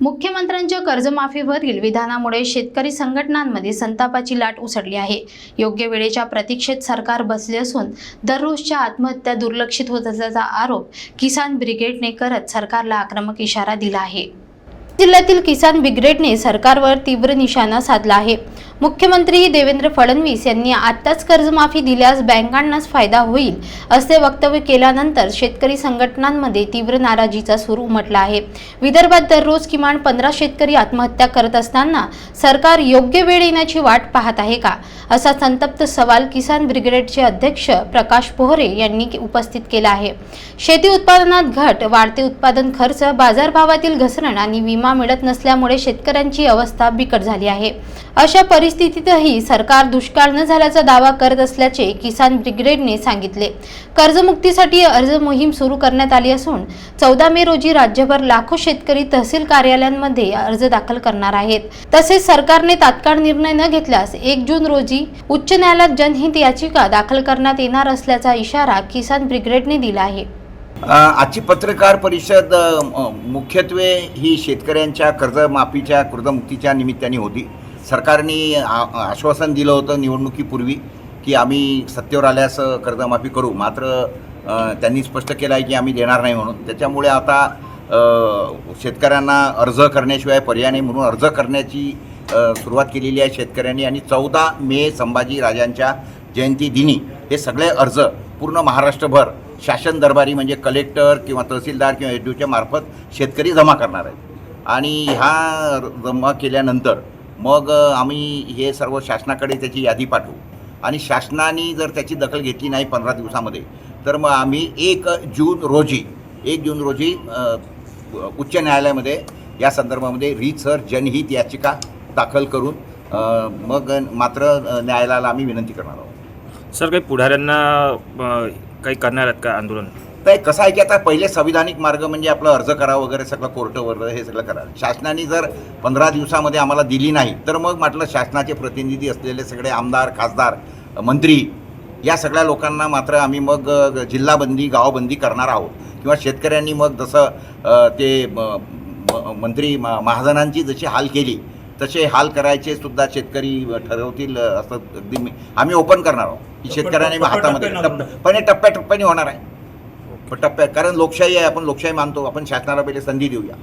मुख्यमंत्र्यांच्या कर्जमाफीवरील विधानामुळे शेतकरी संघटनांमध्ये संतापाची लाट उसळली आहे. योग्य वेळेच्या प्रतीक्षेत सरकार बसले असून दररोजच्या आत्महत्या दुर्लक्षित होत असल्याचा आरोप किसान ब्रिगेडने करत सरकारला आक्रमक इशारा दिला आहे. जिल्ह्यातील किसान ब्रिगेडने सरकारवर तीव्र निशाणा साधला आहे. मुख्यमंत्री देवेंद्र फडणवीस यांनी आत्ताच कर्जमाफी दिल्यास बँकांनाच फायदा होईल असे वक्तव्य केल्यानंतर शेतकरी संघटनांमध्ये तीव्र नाराजीचा सूर उमटला आहे. विदर्भात दररोज किमान पंधरा शेतकरी आत्महत्या करत असताना सरकार योग्य वेळ येण्याची वाट पाहत आहे का? असा संतप्त सवाल किसान ब्रिगेडचे अध्यक्ष प्रकाश पोहरे यांनी उपस्थित केला आहे. शेती उत्पादनात घट वाढते उत्पादन खर्च बाजारभावातील घसरण आणि विमा मिळत नसल्यामुळे शेतकऱ्यांची अवस्था बिकट झाली आहे. अशा परिस्थितीतही सरकार दुष्काळ न झाल्याचा दावा करत असल्याचे किसान ब्रिगेडने सांगितले. कर्जमुक्तीसाठी अर्ज मोहीम सुरू करण्यात आली असून चौदा मे रोजी राज्यभर लाखो शेतकरी तहसील कार्यालयांमध्ये अर्ज दाखल करणार आहेत. तसेच सरकारने तात्काळ निर्णय न घेतल्यास एक जून रोजी उच्च न्यायालयात जनहित याचिका दाखल करण्यात येणार असल्याचा इशारा किसान ब्रिगेडने दिला आहे. आजची पत्रकार परिषद मुख्यत्वे ही शेतकऱ्यांच्या कर्जमाफीच्या कर्जमुक्तीच्या निमित्ताने होती. सरकारने आश्वासन दिलं होतं निवडणुकीपूर्वी की आम्ही सत्तेवर आल्यास कर्जमाफी करू. मात्र त्यांनी स्पष्ट केलं आहे की आम्ही देणार नाही म्हणून. त्याच्यामुळे आता शेतकऱ्यांना अर्ज करण्याशिवाय पर्याय नाही म्हणून अर्ज करण्याची सुरुवात केलेली आहे शेतकऱ्यांनी. आणि चौदा मे संभाजी राजांच्या जयंती दिनी हे सगळे अर्ज पूर्ण महाराष्ट्रभर शासन दरबारी म्हणजे कलेक्टर किंवा तहसीलदार किंवा एच मार्फत शेतकरी जमा करणार आहेत. आणि ह्या जमा केल्यानंतर मग आम्ही हे सर्व शासनाकडे त्याची यादी पाठवू. आणि शासनाने जर त्याची दखल घेतली नाही पंधरा दिवसामध्ये तर मग आम्ही एक जून रोजी एक जून रोजी उच्च न्यायालयामध्ये या संदर्भामध्ये रीतसर जनहित याचिका दाखल करून मग मात्र न्यायालयाला आम्ही विनंती करणार आहोत. सर काही पुढाऱ्यांना काही करणार आहेत का आंदोलन? तर कसं आहे की आता पहिले संविधानिक मार्ग म्हणजे आपलं अर्ज करा वगैरे सगळं कोर्ट वगैरे हे सगळं करा शासनाने जर पंधरा दिवसामध्ये आम्हाला दिली नाही तर मग म्हटलं शासनाचे प्रतिनिधी असलेले सगळे आमदार खासदार मंत्री या सगळ्या लोकांना मात्र आम्ही मग जिल्हाबंदी गावबंदी करणार आहोत. किंवा शेतकऱ्यांनी मग जसं ते मंत्री महाजनांची जशी हाल केली तसे हाल करायचे सुद्धा शेतकरी ठरवतील असं अगदी आम्ही ओपन करणार आहोत. की शेतकऱ्यांनी हातामध्ये पण हे टप्प्याटप्प्याने होणार आहे. टप्प्या टप्प्यात कारण लोकशाही आहे आपण लोकशाही मानतो आपण शासनाला पहिले संधी देऊया.